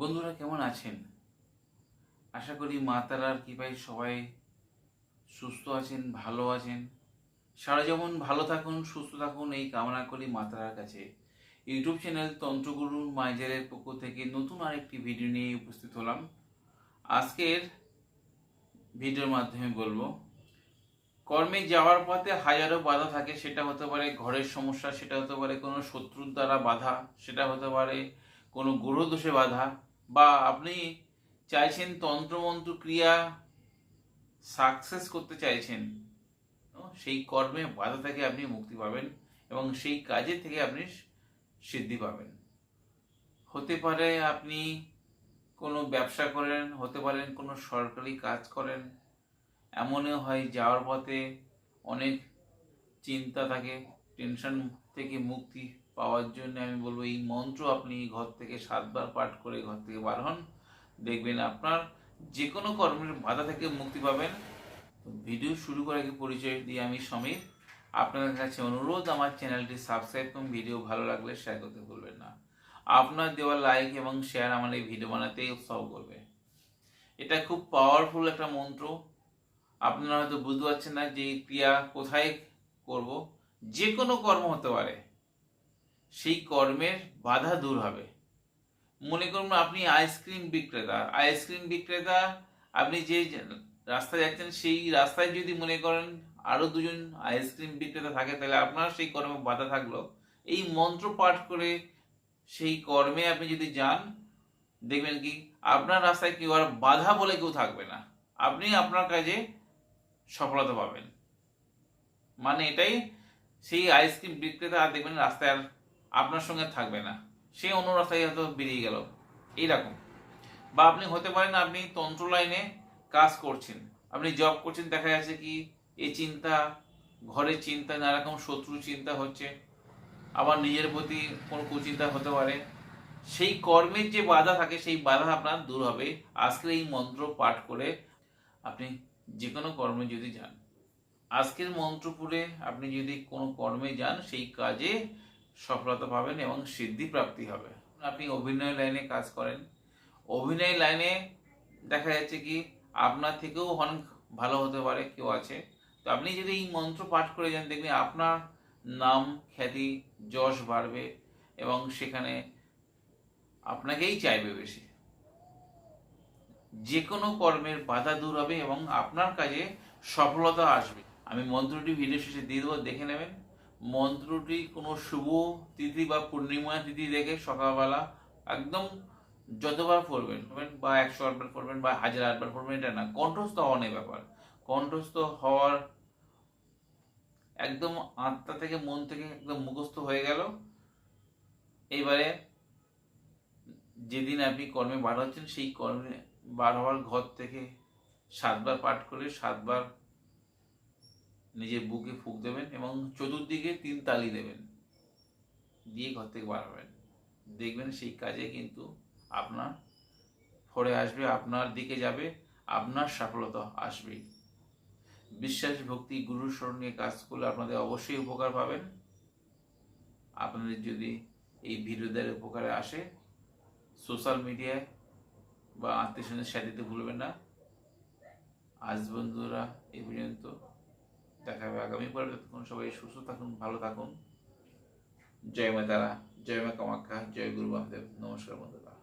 বন্ধুরা কেমন আছেন? আশা করি মা তারার কৃপায় সবাই সুস্থ আছেন, ভালো আছেন। সারা যেমন ভালো থাকুন, সুস্থ থাকুন, এই কামনা করি মা তারার কাছে। ইউটিউব চ্যানেল তন্ত্রগুরু মাইজারের পক্ষ থেকে নতুন আরেকটি ভিডিও নিয়ে উপস্থিত হলাম। আজকের ভিডিওর মাধ্যমে বলব, কর্মে যাওয়ার পথে হাজারো বাধা থাকে, সেটা হতে পারে ঘরের সমস্যা, সেটা হতে পারে কোনো শত্রুর দ্বারা বাধা, সেটা হতে পারে কোনো গ্রহদোষে বাধা। বা আপনি চাইছেন তন্ত্রমন্ত্র ক্রিয়া সাকসেস করতে চাইছেন সেই কর্মে বাধা থেকে আপনি মুক্তি পাবেন এবং সেই কাজে থেকে আপনি সিদ্ধি পাবেন। হতে পারে আপনি কোনো ব্যবসা করেন, হতে পারেন কোনো সরকারি কাজ করেন, এমনও হয় যাওয়ার পথে অনেক চিন্তা থাকে টেনশন থেকে মুক্তি পাওয়ার জন্য আমি বলব, এই মন্ত্র আপনি ঘর থেকে সাতবার পাঠ করে ঘর থেকে বার হন, দেখবেন আপনার যে কোনো কর্মের বাধা থেকে মুক্তি পাবেন। ভিডিও শুরু করার আগে পরিচয় দিয়ে আমি সমীর। আপনাদের কাছে অনুরোধ, আমার চ্যানেলটি সাবস্ক্রাইব করুন, ভিডিও ভালো লাগলে শেয়ার করতে ভুলবেন না। আপনার দেওয়া লাইক এবং শেয়ার আমার এই ভিডিও বানাতে উৎসাহ করবে। এটা খুব পাওয়ারফুল একটা মন্ত্র। আপনারা হয়তো বুঝতে পারছেন না যে ক্রিয়া কোথায় করব। যে কোনো কর্ম হতে পারে। সেই কর্মের বাধা দূর হবে। মনে করুন আপনি আইসক্রিম বিক্রেতা। আইসক্রিম বিক্রেতা, আপনি যে রাস্তায় যাচ্ছেন, সেই রাস্তায় যদি মনে করেন আরও দুজন আইসক্রিম বিক্রেতা থাকে, তাহলে আপনার সেই কর্মে বাধা থাকল। এই মন্ত্র পাঠ করে সেই কর্মে আপনি যদি যান, দেখবেন কি আপনার রাস্তায় কেউ আর বাধা বলে কেউ থাকবে না। আপনি আপনার কাজে সফলতা পাবেন। মানে এটাই সেই আইসক্রিম বিক্রেতা আর দেখবেন রাস্তায় আর আপনার সঙ্গে থাকবে না। সে অন্য রাস্তায় হয়তো বেরিয়ে গেল। এইরকম। বা আপনি হতে পারেন আপনি তন্ত্র লাইনে কাজ করছেন। আপনি জব করছেন, দেখা যাচ্ছে কি এই চিন্তা, ঘরের চিন্তা নানা রকম শত্রু চিন্তা হচ্ছে। আবার নিজের প্রতি কোনো কুচিন্তা হতে পারে। সেই কর্মের যে বাধা থাকে, সেই বাধা আপনার দূর হবে। আজকের এই মন্ত্র পাঠ করে আপনি যে কোনো কর্মে যদি যান। আজকের মন্ত্র পড়ে আপনি যদি কোনো কর্মে যান, সেই কাজে সফলতা পাবেন এবং সিদ্ধি প্রাপ্তি হবে। আপনি অভিনয় লাইনে কাজ করেন। অভিনয় লাইনে দেখা যাচ্ছে কি, আপনার থেকেও অনেক ভালো হতে পারে কেউ আছে। তো আপনি যদি এই মন্ত্র পাঠ করে যান, দেখবেন আপনার নাম, খ্যাতি, যশ বাড়বে এবং সেখানে আপনাকেই চাইবে বেশি। যে কোনো কর্মের বাধা দূর হবে এবং আপনার কাজে সফলতা আসবে। আমি মন্ত্রটি ভিডিও শেষে দিয়ে দেবো, দেখে নেবেন। মন্ত্রটি কোনো শুভ তিথি বা পূর্ণিমা তিথি দেখে সকালবেলা একদম যতবার পড়বেন বা একশো আটবার পড়বেন বা হাজার আটবার পড়বেন, এটা না। কণ্ঠস্থ হওয়া নেই ব্যাপার। কণ্ঠস্থ হওয়ার একদম আত্মা থেকে মন থেকে একদম মুখস্থ হয়ে গেল। এইবারে যেদিন আপনি কর্মে বার হচ্ছেন, সেই কর্মে বার হওয়ার ঘর থেকে সাতবার পাঠ করে সাতবার নিজের বুকে ফুক দেবেন এবং চতুর্দিকে তিন তালি দেবেন। দিয়ে ঘর থেকে বার হবেন। দেখবেন সেই কাজে কিন্তু আপনার ফরে আসবে, আপনার দিকে যাবে, আপনার সফলতা আসবেই বিশ্বাস, ভক্তি গুরুর স্মরণ নিয়ে কাজ করলে আপনাদের অবশ্যই উপকার পাবেন। আপনাদের যদি এই ভিডিওদের উপকারে আসে, সোশ্যাল মিডিয়ায় বা আত্মীয় স্বজনের দিতে ভুলবেন না। আজ বন্ধুরা এই পর্যন্ত। দেখা হবে আগামী পর্বে। ততক্ষণ সবাই সুস্থ থাকুন, ভালো থাকুন। জয় মা তারা জয় মা কামাখ্যা জয় গুরু বামদেব নমস্কার বন্ধুরা।